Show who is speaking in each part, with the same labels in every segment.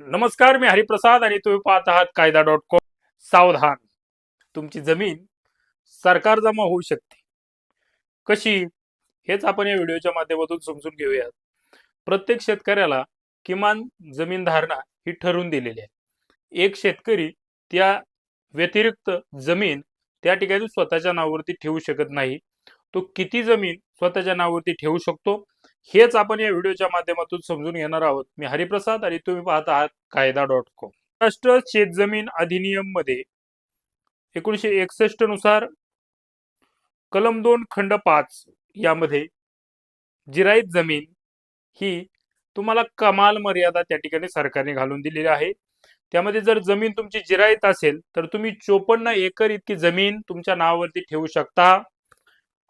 Speaker 1: नमस्कार मी हरिप्रसाद आणि तुम्ही पाहत आहात कायदा डॉट कॉम. सावधान. तुमची जमीन सरकार जमा होऊ शकते. कशी? हेच आपण या व्हिडिओच्या माध्यमातून समजून घेऊयात. प्रत्येक शेतकऱ्याला किमान जमीन धारणा ही ठरवून दिलेली आहे. एक शेतकरी त्या व्यतिरिक्त जमीन त्या ठिकाणी स्वतःच्या नावावरती ठेवू शकत नाही. तो किती जमीन स्वतःच्या नावावरती ठेवू शकतो? हेच आपण या व्हिडिओच्या माध्यमातून समजून घेणार आहोत. मी हरिप्रसाद आणि तुम्ही पाहत आहात कायदा डॉट कॉम. महाराष्ट्र शेतजमीन अधिनियममध्ये एकोणीशे एकसष्टनुसार कलम दोन खंड पाच यामध्ये जिराईत जमीन ही तुम्हाला कमाल मर्यादा त्या ठिकाणी सरकारने घालून दिलेली आहे. त्यामध्ये जर जमीन तुमची जिरायत असेल तर तुम्ही चोपन्न एकर इतकी जमीन तुमच्या नावावरती ठेवू शकता.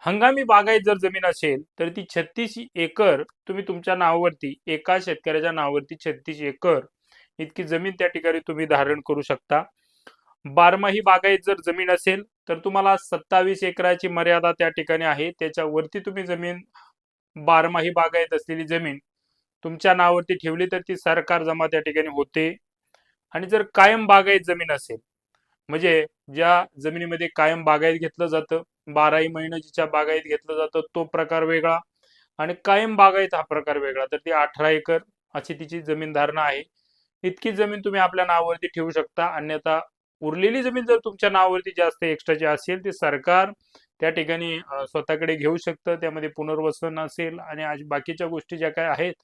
Speaker 1: हंगामी बागायत जर जमीन असेल तर ती छत्तीस एकर तुम्ही तुमच्या नावावरती एका शेतकऱ्याच्या नावावरती छत्तीस एकर इतकी जमीन त्या ठिकाणी तुम्ही धारण करू शकता. बारमाही बागायत जर जमीन असेल तर तुम्हाला सत्तावीस एकराची मर्यादा त्या ठिकाणी आहे. त्याच्यावरती तुम्ही जमीन बारमाही बागायत असलेली जमीन तुमच्या नावावरती ठेवली तर ती सरकार जमा त्या ठिकाणी होते. आणि जर कायम बागायत जमीन असेल म्हणजे ज्या जमिनीमध्ये कायम बागायत घेतलं जातं बाराही महिने जिच्या बागायत घेतलं जातं तो प्रकार वेगळा आणि कायम बागायत हा प्रकार वेगळा. तर ती अठरा एकर अशी तिची जमीन धारणा आहे. इतकी जमीन तुम्ही आपल्या नावावरती ठेवू शकता. अन्यथा उरलेली जमीन जर तुमच्या नावावरती जास्त एक्स्ट्राची असेल ती सरकार त्या ठिकाणी स्वतःकडे घेऊ शकतं. त्यामध्ये पुनर्वसन असेल आणि बाकीच्या गोष्टी ज्या काय आहेत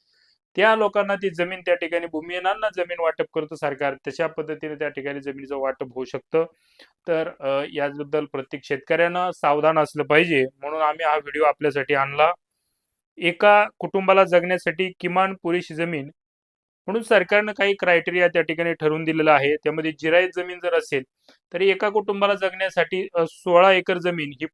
Speaker 1: त्या लोकांना ती जमीन त्या ठिकाणी भूमिहीनांना जमीन वाटप करतं सरकार. तशा पद्धतीने त्या ठिकाणी जमिनीचं वाटप होऊ शकतं. तर याबद्दल प्रत्येक शेतकऱ्यानं सावधान असलं पाहिजे. म्हणून आम्ही हा व्हिडिओ आपल्यासाठी आणला. एका कुटुंबाला जगण्यासाठी किमान पुरेशी जमीन म्हणून सरकारनं काही क्रायटेरिया त्या ठिकाणी ठरवून दिलेला आहे. त्यामध्ये जिरायत जमीन जर असेल तर एका कुटुंबाला जगण्यासाठी सोळा एकर जमीन ही